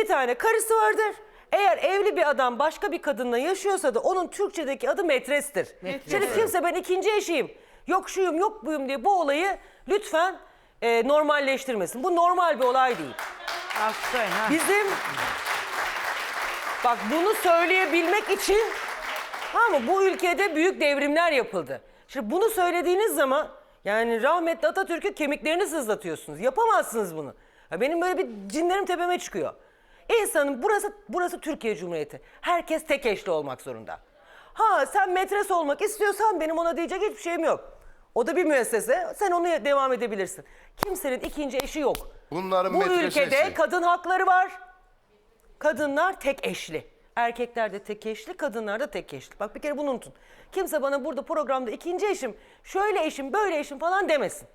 bir tane karısı vardır. Eğer evli bir adam başka bir kadınla yaşıyorsa da onun Türkçedeki adı metrestir. Şimdi kimse ben ikinci eşiyim, yok şuyum yok buyum diye bu olayı lütfen e, normalleştirmesin. Bu normal bir olay değil. Aferin ha. Bizim bak bunu söyleyebilmek için ama bu ülkede büyük devrimler yapıldı. Şimdi bunu söylediğiniz zaman yani rahmetli Atatürk'ü kemiklerini sızlatıyorsunuz. Yapamazsınız bunu. Ya benim böyle bir cinlerim tepeme çıkıyor. İnsanın burası burası Türkiye Cumhuriyeti. Herkes tek eşli olmak zorunda. Ha sen metres olmak istiyorsan benim ona diyecek hiçbir şeyim yok. O da bir müessese. Sen onu devam edebilirsin. Kimsenin ikinci eşi yok. Bunların Bu metresesi. ülkede kadın hakları var. Kadınlar tek eşli. Erkekler de tek eşli, kadınlar da tek eşli. Bak bir kere bunu unutun. Kimse bana burada programda ikinci eşim, şöyle eşim, böyle eşim falan demesin.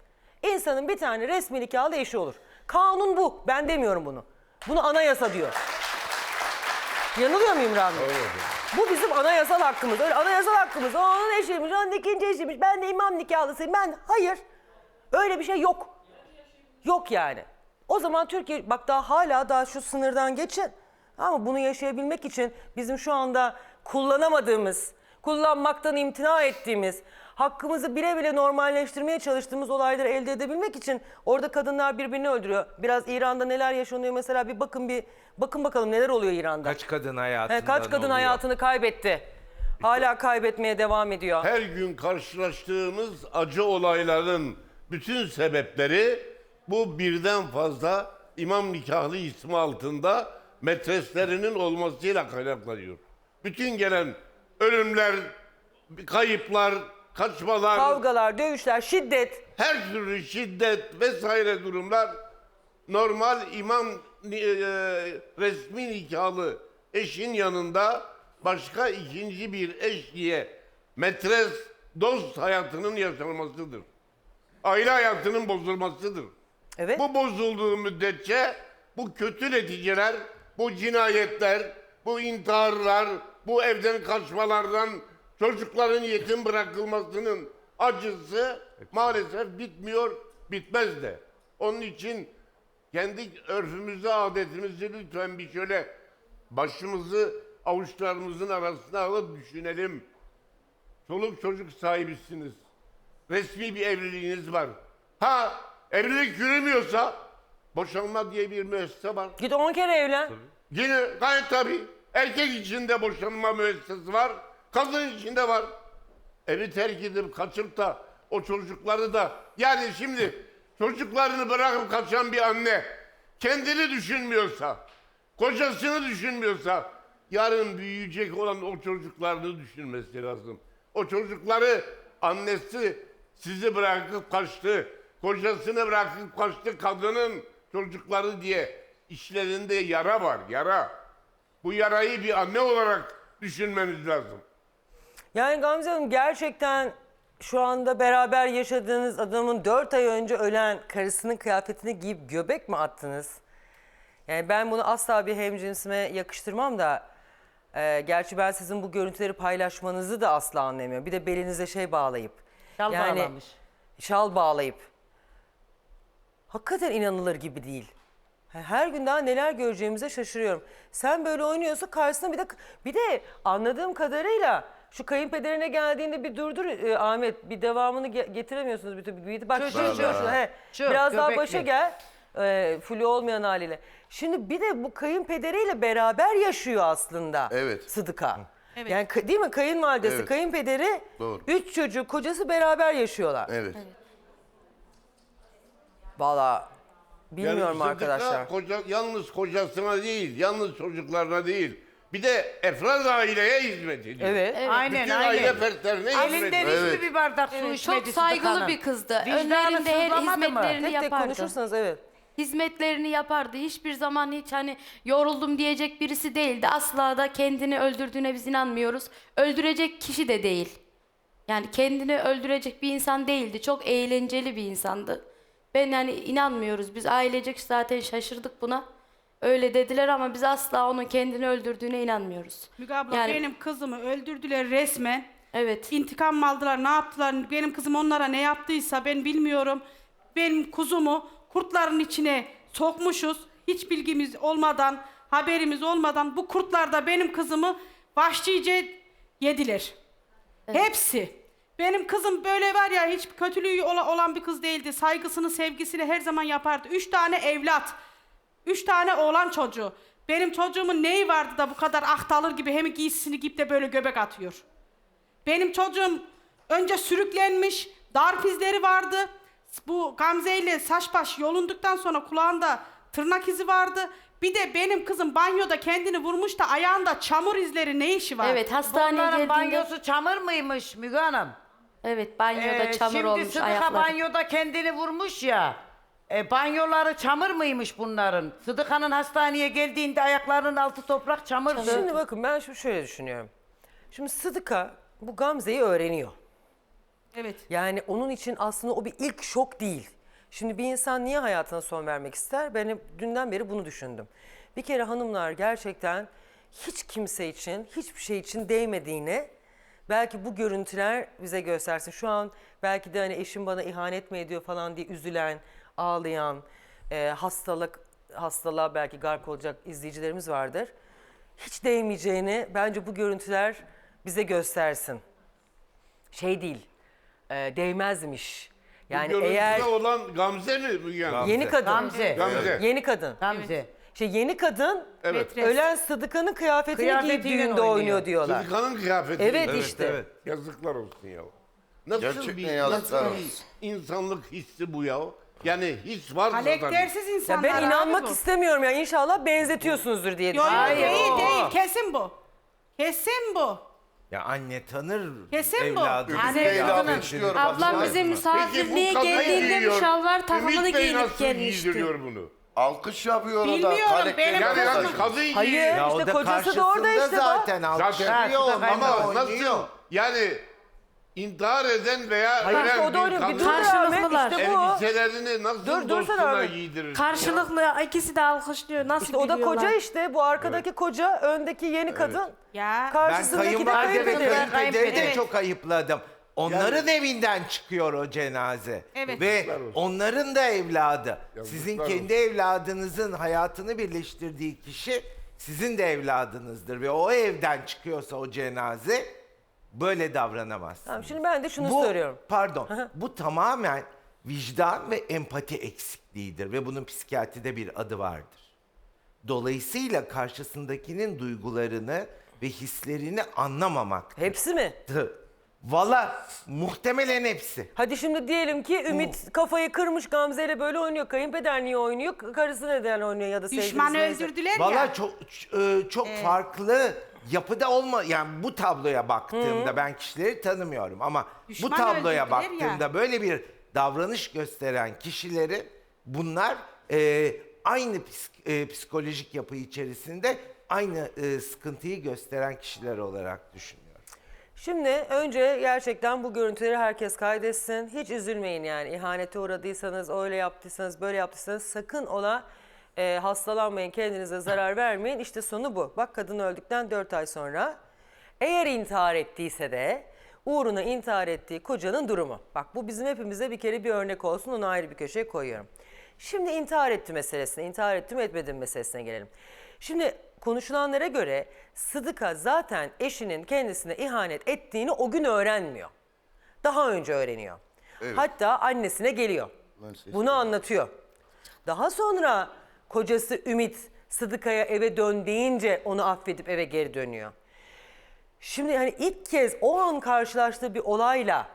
İnsanın bir tane resmi nikahlı eşi olur. Kanun bu. Ben demiyorum bunu. Bunu anayasa diyor. Yanılıyor muyum Rami? Bu bizim anayasal hakkımız. Öyle anayasal hakkımız. O onun eşiymiş, onun ikinci eşiymiş. Ben de imam nikahlısıyım. Ben hayır. Öyle bir şey yok. Yok yani. O zaman Türkiye bak daha hala daha şu sınırdan geçin. Ama bunu yaşayabilmek için bizim şu anda kullanamadığımız, kullanmaktan imtina ettiğimiz, hakkımızı bile bile normalleştirmeye çalıştığımız olayları elde edebilmek için orada kadınlar birbirini öldürüyor. Biraz İran'da neler yaşanıyor mesela bir bakın bir bakın bakalım neler oluyor İran'da. Kaç kadın hayatında He, kaç kadın oluyor? hayatını kaybetti. Hala kaybetmeye devam ediyor. Her gün karşılaştığımız acı olayların bütün sebepleri bu birden fazla imam nikahlı ismi altında metreslerinin olmasıyla kaynaklanıyor. Bütün gelen ölümler, kayıplar, kaçmalar, Kavgalar, dövüşler, şiddet. her türlü şiddet vesaire durumlar normal imam ni- e, resmi nikahlı eşin yanında başka ikinci bir eş diye metres dost hayatının yaşanmasıdır. Aile hayatının bozulmasıdır. Evet. Bu bozulduğu müddetçe bu kötü neticeler, bu cinayetler, bu intiharlar, bu evden kaçmalardan çocukların yetim bırakılmasının acısı maalesef bitmiyor, bitmez de. Onun için kendi örfümüzü, adetimizi lütfen bir şöyle başımızı avuçlarımızın arasına alıp düşünelim. Çoluk çocuk sahibisiniz. Resmi bir evliliğiniz var. Ha evlilik yürümüyorsa boşanma diye bir müessese var. Git 10 kere evlen. Yine gayet tabii erkek içinde boşanma müessesesi var. Kadın içinde var. Evi terk edip kaçıp da o çocukları da yani şimdi çocuklarını bırakıp kaçan bir anne kendini düşünmüyorsa, kocasını düşünmüyorsa yarın büyüyecek olan o çocuklarını düşünmesi lazım. O çocukları annesi sizi bırakıp kaçtı, kocasını bırakıp kaçtı kadının çocukları diye işlerinde yara var, yara. Bu yarayı bir anne olarak düşünmeniz lazım. Yani Gamze Hanım gerçekten şu anda beraber yaşadığınız adamın 4 ay önce ölen karısının kıyafetini giyip göbek mi attınız? Yani ben bunu asla bir hemcinsime yakıştırmam da e, gerçi ben sizin bu görüntüleri paylaşmanızı da asla anlamıyorum. Bir de belinize şey bağlayıp. Şal bağlamış. Şal bağlayıp. Hakikaten inanılır gibi değil. Her gün daha neler göreceğimize şaşırıyorum. Sen böyle oynuyorsa karşısına bir de bir de anladığım kadarıyla şu kayınpederine geldiğinde bir durdur e, Ahmet bir devamını ge- getiremiyorsunuz bir türlü. Bir, bak Şu, şu, şu, şu, he. Şu, biraz daha göbekli. başa gel. E, flu olmayan haliyle. Şimdi bir de bu kayınpederiyle beraber yaşıyor aslında. Evet. Sıdıka. Yani ka- değil mi kayınvalidesi, Evet. kayınpederi, Doğru. üç çocuğu, kocası beraber yaşıyorlar. Evet. Valla bilmiyorum Sıdıka arkadaşlar. Koca, yalnız kocasına değil, yalnız çocuklarına değil. Bir de efrad aileye hizmet ediyor. Evet. Aynen Bütün aile aynen. fertlerine hizmet Elinden ediyor. hiçbir bir bardak su içmedi Çok saygılı bir kızdı. Vicdanı Önlerinde her sızlamadı mı? hizmetlerini Tek tek yapardı. konuşursanız evet. Hizmetlerini yapardı. Hiçbir zaman hiç hani yoruldum diyecek birisi değildi. Asla da kendini öldürdüğüne biz inanmıyoruz. Öldürecek kişi de değil. Yani kendini öldürecek bir insan değildi. Çok eğlenceli bir insandı. Ben yani inanmıyoruz. Biz ailecek zaten şaşırdık buna. Öyle dediler ama biz asla onun kendini öldürdüğüne inanmıyoruz. Müge abla Yani- benim kızımı öldürdüler resmen. Evet. İntikam mı aldılar, ne yaptılar? Benim kızım onlara ne yaptıysa ben bilmiyorum. Benim kuzumu kurtların içine sokmuşuz. Hiç bilgimiz olmadan haberimiz olmadan bu kurtlar da benim kızımı vahşice yediler. Hepsi. Benim kızım böyle var ya hiç kötülüğü ola- olan bir kız değildi. Saygısını, sevgisini her zaman yapardı. Üç tane evlat. Üç tane oğlan çocuğu. Benim çocuğumun neyi vardı da bu kadar ahtalır gibi hem giysisini giyip de böyle göbek atıyor. Benim çocuğum önce sürüklenmiş, darp izleri vardı. Bu Gamze ile saç baş yolunduktan sonra kulağında tırnak izi vardı. Bir de benim kızım banyoda kendini vurmuş da ayağında çamur izleri ne işi var? Evet hastaneye Bunların geldiğinde... banyosu çamur mıymış Müge Hanım? Evet banyoda Ee, çamur şimdi olmuş Sıdıka ayakları. banyoda kendini vurmuş ya. E, banyoları çamur mıymış bunların? Sıdıka'nın hastaneye geldiğinde ayaklarının altı toprak çamurdu. Şimdi bakın ben şu şöyle düşünüyorum. Şimdi Sıdıka bu Gamze'yi öğreniyor. Evet. Yani onun için aslında o bir ilk şok değil. Şimdi bir insan niye hayatına son vermek ister? Ben hep dünden beri bunu düşündüm. Bir kere hanımlar gerçekten hiç kimse için, hiçbir şey için değmediğini belki bu görüntüler bize göstersin. Şu an belki de hani eşim bana ihanet mi ediyor falan diye üzülen, ağlayan, e, hastalık hastalığa belki gark olacak izleyicilerimiz vardır. Hiç değmeyeceğini bence bu görüntüler bize göstersin şey değil, e, değmezmiş. Yani Görüntüde eğer olan Gamze mi Müge Hanım? yeni kadın, Gamze. Gamze. yeni kadın. Gamze. İşte yeni kadın Evet. Ölen Sıdıka'nın kıyafetini Kıyafetiyle giyip düğünde oynuyor. oynuyor diyorlar. Sıdıkanın kıyafeti. Evet, Evet, işte. evet. Yazıklar olsun ya. Nasıl Gerçekten bir, yazıklar nasıl olsun. bir insanlık hissi bu ya? Yani his var zaten. Karaktersiz Ya insanlar ben abi inanmak bu. istemiyorum ya. İnşallah benzetiyorsunuzdur diye Yok yok düşünüyorum. değil değil kesin bu. Kesin bu. Ya anne tanır Kesin bu. Anne kızının- bekliyor, Ablam bize misafirliğe kadın geldiğinde giyiyor, müşavvar takımını Ümit Bey giyinip nasıl gelmişti. giydiriyor bunu? Alkış yapıyor o da. Bilmiyorum, benim Yani, yani kazanıyor. kadın Hayır. giyiyor. Ya İşte o da kocası da orada karşısında işte bak. zaten alkışlıyor. Zaten. Ama Ama nasıl yani intihar eden veya Hayır ölen o öyle bir bir kadın dur Karşılıklılar. işte bu. elbiselerini nasıl Dur, dur sen dostuna giydirir? Karşılıklı ikisi de alkışlıyor. Nasıl İşte o da gülüyorlar. koca işte bu arkadaki koca öndeki yeni kadın. Ya. Ben Karşısındaki de kayınvalide ve kayınpeder. kayınpederi de Evet. çok ayıpladım. Onların evinden çıkıyor o cenaze. Evet. Ve Yazıklar olsun. onların da evladı. Yazıklar Sizin olsun. kendi evladınızın hayatını birleştirdiği kişi sizin de evladınızdır. Ve o evden çıkıyorsa o cenaze böyle davranamaz. Tamam, şimdi ben de şunu bu, soruyorum. Pardon. bu tamamen vicdan ve empati eksikliğidir ve bunun psikiyatride bir adı vardır. Dolayısıyla karşısındakinin duygularını ve hislerini anlamamak. Hepsi mi? Valla muhtemelen hepsi. Hadi şimdi diyelim ki Ümit kafayı kırmış Gamze ile böyle oynuyor. Kayınpeder niye oynuyor? Karısı neden oynuyor ya da sevgilisi Düşmanı neyse. öldürdüler Valla ya. çok ç- e, çok farklı yapıda olma yani bu tabloya baktığımda ben kişileri tanımıyorum ama Düşman bu tabloya öldürdüler ya. baktığımda böyle bir davranış gösteren kişileri bunlar e, aynı psik- e, psikolojik yapı içerisinde aynı e, sıkıntıyı gösteren kişiler olarak düşünüyorum. Şimdi önce gerçekten bu görüntüleri herkes kaydetsin. Hiç üzülmeyin yani ihanete uğradıysanız, öyle yaptıysanız, böyle yaptıysanız sakın ola e, hastalanmayın, kendinize zarar vermeyin. İşte sonu bu. Bak kadın öldükten 4 ay sonra eğer intihar ettiyse de uğruna intihar ettiği kocanın durumu. Bak bu bizim hepimize bir kere bir örnek olsun onu ayrı bir köşeye koyuyorum. Şimdi intihar etti meselesine, intihar etti mi etmedi mi meselesine gelelim. Şimdi konuşulanlara göre Sıdıka zaten eşinin kendisine ihanet ettiğini o gün öğrenmiyor. Daha önce öğreniyor. Hatta annesine geliyor. Bunu anlatıyor. Daha sonra kocası Ümit Sıdıka'ya eve dön deyince onu affedip eve geri dönüyor. Şimdi hani ilk kez o an karşılaştığı bir olayla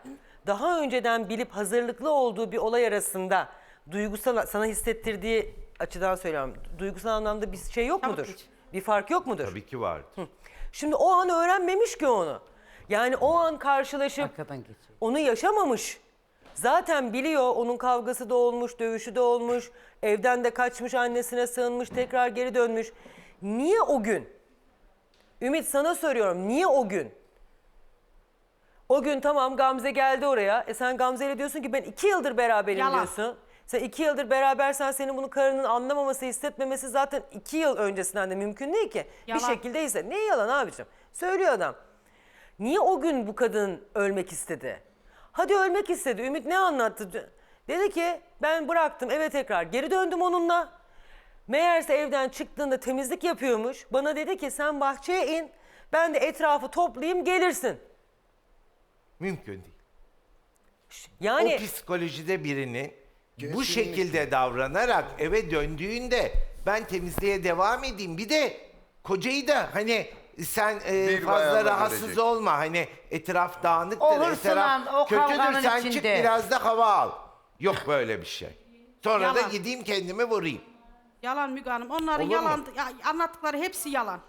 daha önceden bilip hazırlıklı olduğu bir olay arasında duygusal sana hissettirdiği açıdan söylüyorum. Duygusal anlamda bir şey yok mudur? Bir fark yok mudur? Tabii ki vardır. Şimdi o an öğrenmemiş ki onu. Yani o an karşılaşıp Arkadan geçiyor. onu yaşamamış. Zaten biliyor onun kavgası da olmuş, dövüşü de olmuş. Evden de kaçmış, annesine sığınmış, tekrar geri dönmüş. Niye o gün? Ümit sana soruyorum, niye o gün? O gün tamam Gamze geldi oraya. E sen Gamze ile diyorsun ki ben iki yıldır beraberim Yalan. diyorsun. Sen iki yıldır berabersen senin bunu karının anlamaması, hissetmemesi zaten iki yıl öncesinden de mümkün değil ki. Yalan. Bir şekilde ise. Ne yalan abicim? Söylüyor adam. Niye o gün bu kadın ölmek istedi? Hadi ölmek istedi. Ümit ne anlattı? Dedi ki ben bıraktım eve tekrar geri döndüm onunla. Meğerse evden çıktığında temizlik yapıyormuş. Bana dedi ki sen bahçeye in. Ben de etrafı toplayayım gelirsin. Mümkün değil. Yani O psikolojide birinin bu şekilde davranarak eve döndüğünde ben temizliğe devam edeyim. Bir de kocayı da hani sen e, Bir fazla bayanla rahatsız görecek. olma. Hani etraf dağınıktır, Olursun etraf lan, o kavganın kötüdür. Sen çık içinde. biraz da hava al. Yok böyle bir şey. Sonra da Yalan. gideyim kendimi vurayım. Yalan Müge Hanım. Onların Olur mu? yalan, ya, anlattıkları hepsi yalan.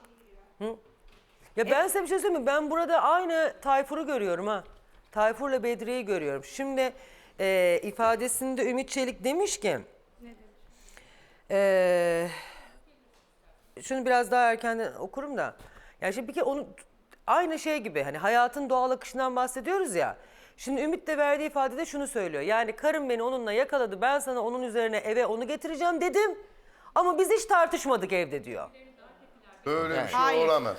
ya ben size bir şey söyleyeyim mi? Ben burada aynı Tayfur'u görüyorum ha. Tayfur'la Bedriye'yi görüyorum. Şimdi e, ifadesinde Ümit Çelik demiş ki e, şunu biraz daha erkenden okurum da. Yani şimdi bir kere onu aynı şey gibi hani hayatın doğal akışından bahsediyoruz ya. Şimdi Ümit de verdiği ifadede şunu söylüyor. Yani karım beni onunla yakaladı. Ben sana onun üzerine eve onu getireceğim dedim. Ama biz hiç tartışmadık evde diyor. Böyle bir şey Hayır. olamaz.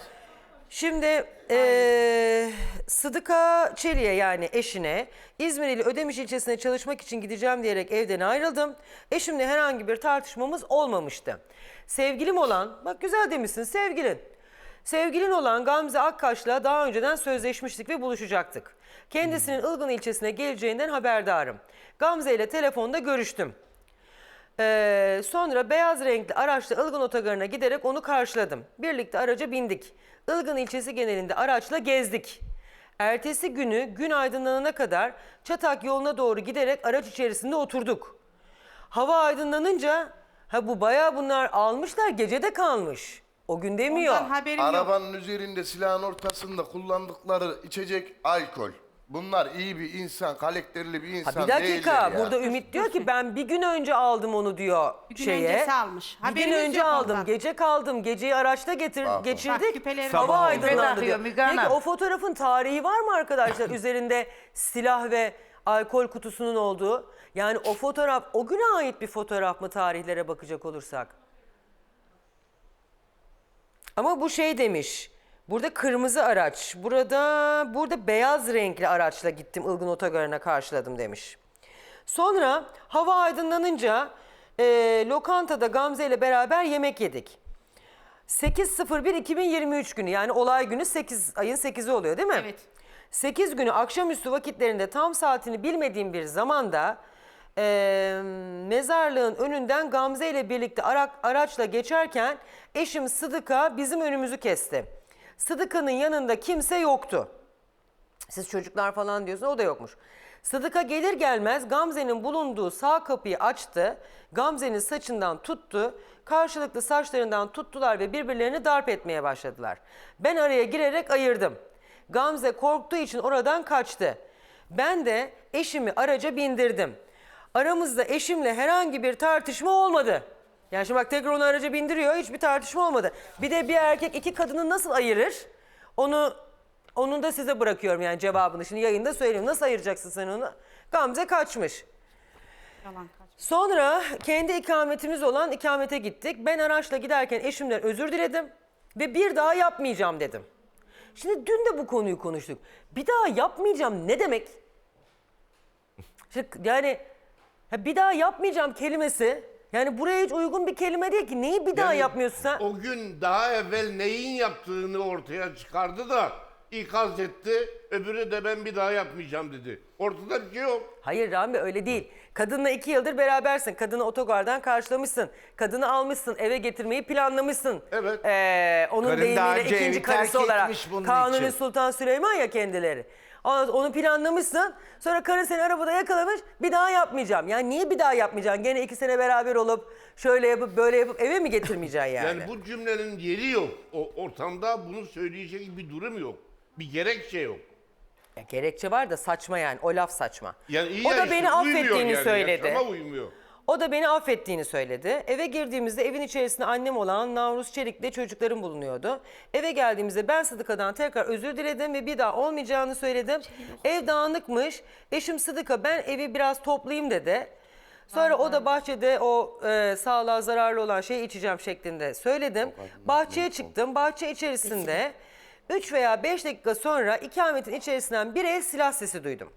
Şimdi eee Sıdıka Çeli'ye yani eşine İzmir ili Ödemiş ilçesine çalışmak için gideceğim diyerek evden ayrıldım. Eşimle herhangi bir tartışmamız olmamıştı. Sevgilim olan, bak güzel demişsin sevgilin. Sevgilin olan Gamze Akkaş'la daha önceden sözleşmiştik ve buluşacaktık. Kendisinin Ilgın ilçesine geleceğinden haberdarım. Gamze ile telefonda görüştüm. Ee, sonra beyaz renkli araçla Ilgın Otogarı'na giderek onu karşıladım. Birlikte araca bindik. Ilgın ilçesi genelinde araçla gezdik. Ertesi günü gün aydınlanana kadar Çatak yoluna doğru giderek araç içerisinde oturduk. Hava aydınlanınca ha bu bayağı bunlar almışlar gecede kalmış. O gün demiyor. Ondan haberim yok. Arabanın üzerinde silahın ortasında kullandıkları içecek alkol. Bunlar iyi bir insan, karakterli bir insan Ha bir dakika değiller ya. burada Ümit diyor ki ben bir gün önce aldım onu diyor Bir gün şeye. öncesi almış. Bir gün Haberimiz önce yok aldım, ondan. gece kaldım, geceyi araçta getir, bak. geçirdik. Küpeleri Hava aydınlandı diyor. Müge Peki Hanım. o fotoğrafın tarihi var mı arkadaşlar üzerinde silah ve alkol kutusunun olduğu? Yani o fotoğraf o güne ait bir fotoğraf mı tarihlere bakacak olursak? Ama bu şey demiş. Burada kırmızı araç, burada burada beyaz renkli araçla gittim Ilgın Otogarı'na karşıladım demiş. Sonra hava aydınlanınca e, lokantada Gamze ile beraber yemek yedik. 8.01.2023 günü yani olay günü 8 ayın 8'i oluyor değil mi? Evet. 8 günü akşamüstü vakitlerinde tam saatini bilmediğim bir zamanda e, mezarlığın önünden Gamze ile birlikte ara- araçla geçerken eşim Sıdıka bizim önümüzü kesti. Sıdıka'nın yanında kimse yoktu. Siz çocuklar falan diyorsunuz o da yokmuş. Sıdıka gelir gelmez Gamze'nin bulunduğu sağ kapıyı açtı. Gamze'nin saçından tuttu. Karşılıklı saçlarından tuttular ve birbirlerini darp etmeye başladılar. Ben araya girerek ayırdım. Gamze korktuğu için oradan kaçtı. Ben de eşimi araca bindirdim. Aramızda eşimle herhangi bir tartışma olmadı. Yani şimdi bak tekrar onu araca bindiriyor hiçbir tartışma olmadı. Bir de bir erkek iki kadını nasıl ayırır? Onu onun da size bırakıyorum yani cevabını. Şimdi yayında söyleyeyim. Nasıl ayıracaksın sen onu? Gamze kaçmış. Yalan kaç. Sonra kendi ikametimiz olan ikamete gittik. Ben araçla giderken eşimden özür diledim ve bir daha yapmayacağım dedim. Şimdi dün de bu konuyu konuştuk. Bir daha yapmayacağım ne demek? Şimdi yani bir daha yapmayacağım kelimesi yani buraya hiç uygun bir kelime değil ki. Neyi bir daha Yani yapmıyorsun sen? O gün daha evvel neyin yaptığını ortaya çıkardı da ikaz etti. Öbürü de ben bir daha yapmayacağım dedi. Ortada bir şey yok. Hayır Rami öyle değil. Kadınla iki yıldır berabersin. Kadını otogardan karşılamışsın. Kadını almışsın. Eve getirmeyi planlamışsın. Evet. Ee, onun Karın daha deyimiyle önce ikinci evi karısı terk olarak. etmiş bunun Kanuni için. Sultan Süleyman ya kendileri. Onu planlamışsın. Sonra karın seni arabada yakalamış. Bir daha yapmayacağım. Yani niye bir daha yapmayacaksın? Gene iki sene beraber olup şöyle yapıp böyle yapıp eve mi getirmeyeceksin yani? Yani bu cümlenin yeri yok. O ortamda bunu söyleyecek bir durum yok. Bir gerekçe yok. Ya gerekçe var da saçma yani. O laf saçma. Yani iyi o da ya işte, beni uymuyor affettiğini yani, söyledi. Yaşama uymuyor. O da beni affettiğini söyledi. Eve girdiğimizde evin içerisinde annem olan Navruz Çelik'le çocuklarım bulunuyordu. Eve geldiğimizde ben Sıdıka'dan tekrar özür diledim ve bir daha olmayacağını söyledim. Ev dağınıkmış. Eşim Sıdıka ben evi biraz toplayayım dedi. Sonra o da bahçede o e, sağlığa zararlı olan şeyi içeceğim şeklinde söyledim. Bahçeye çıktım. Bahçe içerisinde 3 veya 5 dakika sonra ikametin içerisinden bir el silah sesi duydum.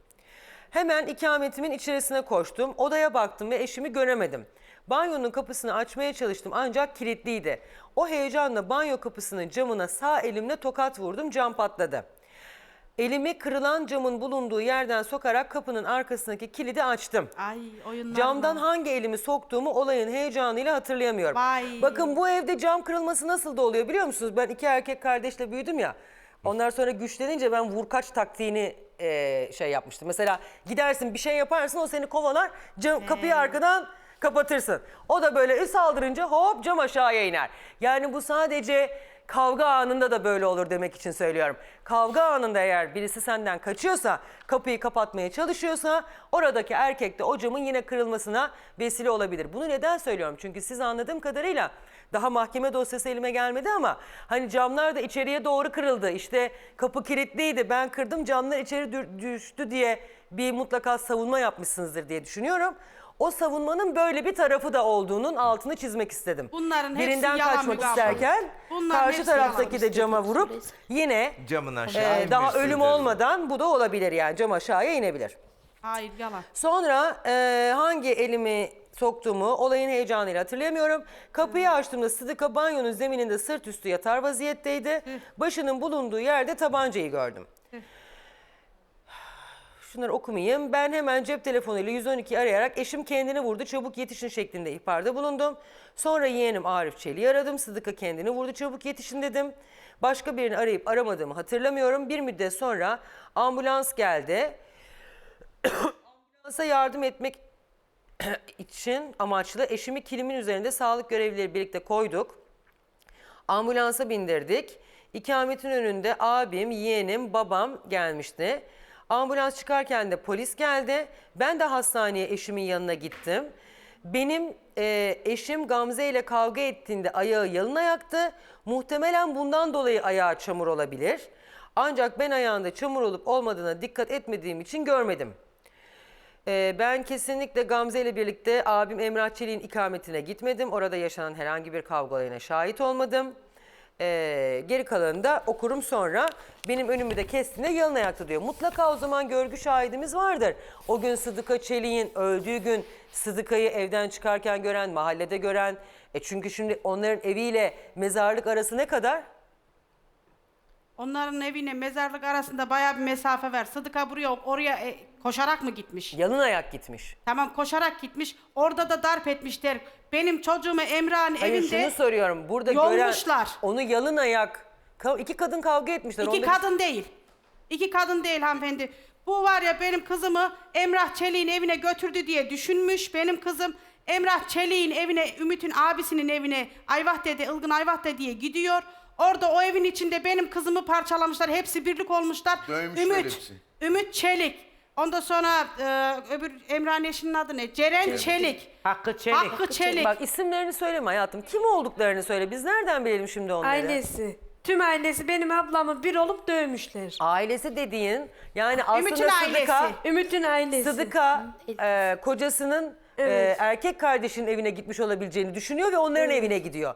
Hemen ikametimin içerisine koştum. Odaya baktım ve eşimi göremedim. Banyonun kapısını açmaya çalıştım ancak kilitliydi. O heyecanla banyo kapısının camına sağ elimle tokat vurdum cam patladı. Elimi kırılan camın bulunduğu yerden sokarak kapının arkasındaki kilidi açtım. Ay oyunlar. Camdan hangi elimi soktuğumu olayın heyecanıyla hatırlayamıyorum. Vay. Bakın bu evde cam kırılması nasıl da oluyor biliyor musunuz? Ben iki erkek kardeşle büyüdüm ya. Onlar sonra güçlenince ben vurkaç taktiğini eee, şey yapmıştım. Mesela gidersin bir şey yaparsın o seni kovalar cam, kapıyı arkadan kapatırsın. O da böyle saldırınca hop cam aşağıya iner. Yani bu sadece kavga anında da böyle olur demek için söylüyorum. Kavga anında eğer birisi senden kaçıyorsa, kapıyı kapatmaya çalışıyorsa oradaki erkek de o camın yine kırılmasına vesile olabilir. Bunu neden söylüyorum? Çünkü siz anladığım kadarıyla daha mahkeme dosyası elime gelmedi ama hani camlar da içeriye doğru kırıldı. İşte kapı kilitliydi ben kırdım camlar içeri dü- düştü diye bir mutlaka savunma yapmışsınızdır diye düşünüyorum. O savunmanın böyle bir tarafı da olduğunun altını çizmek istedim. Bunların hepsi Birinden yalan kaçmak Müge abla. isterken Bunların karşı hepsi taraftaki yalan. de cama vurup yine Camın e, daha ölüm olmadan bu da olabilir yani cam aşağıya inebilir. Hayır yalan. Sonra e, hangi elimi soktuğumu olayın heyecanıyla hatırlayamıyorum. Kapıyı açtığımda Sıdıka banyonun zemininde sırt üstü yatar vaziyetteydi. Başının bulunduğu yerde tabancayı gördüm. Şunları okumayayım. Ben hemen cep telefonuyla 112 arayarak eşim kendini vurdu çabuk yetişin şeklinde ihbarda bulundum. Sonra yeğenim Arif Çelik'i aradım. Sıdıka kendini vurdu çabuk yetişin dedim. Başka birini arayıp aramadığımı hatırlamıyorum. Bir müddet sonra ambulans geldi. Ambulansa yardım etmek için amaçlı eşimi kilimin üzerinde sağlık görevlileri birlikte koyduk. Ambulansa bindirdik. İkametin önünde abim, yeğenim, babam gelmişti. Ambulans çıkarken de polis geldi. Ben de hastaneye eşimin yanına gittim. Benim e, eşim Gamze ile kavga ettiğinde ayağı yalın ayaktı. Muhtemelen bundan dolayı ayağı çamur olabilir. Ancak ben ayağında çamur olup olmadığına dikkat etmediğim için görmedim. Ee, ben kesinlikle Gamze ile birlikte abim Emrah Çelik'in ikametine gitmedim. Orada yaşanan herhangi bir kavga olayına şahit olmadım. Ee, geri kalanını da okurum sonra. Benim önümü de kestiğinde yalın ayakta diyor. Mutlaka o zaman görgü şahidimiz vardır. O gün Sıdıka Çelik'in öldüğü gün Sıdıka'yı evden çıkarken gören, mahallede gören. E çünkü şimdi onların eviyle mezarlık arası ne kadar? Onların evine mezarlık arasında bayağı bir mesafe var. Sıdıka buraya oraya e, koşarak mı gitmiş? Yalın ayak gitmiş. Tamam koşarak gitmiş. Orada da darp etmişler. Benim çocuğumu Emrah'ın Hayır evinde şunu soruyorum. Burada yolmuşlar. gören onu yalın ayak Ka- iki kadın kavga etmişler. İki Onda kadın değil. İki kadın değil hanımefendi. Bu var ya benim kızımı Emrah Çelik'in evine götürdü diye düşünmüş. Benim kızım Emrah Çelik'in evine, Ümit'in abisinin evine Ayvahdede, Ilgın Ayvahde diye gidiyor. Orada o evin içinde benim kızımı parçalamışlar. Hepsi birlik olmuşlar. Dövmüşler Ümit, hepsi. Ümit Çelik. Ondan sonra e, öbür Emrah'ın eşinin adı ne? Ceren Çelik. Hakkı Çelik. Hakkı Çelik. Bak isimlerini söyleme hayatım. Kim olduklarını söyle. Biz nereden bilelim şimdi onları? Ailesi. Tüm ailesi benim ablamı bir olup dövmüşler. Ailesi dediğin yani aslında Ümit'in Sıdıka, ailesi. Ümit'in ailesi. Sıdıka e, kocasının e, Evet. erkek kardeşinin evine gitmiş olabileceğini düşünüyor ve onların evine gidiyor.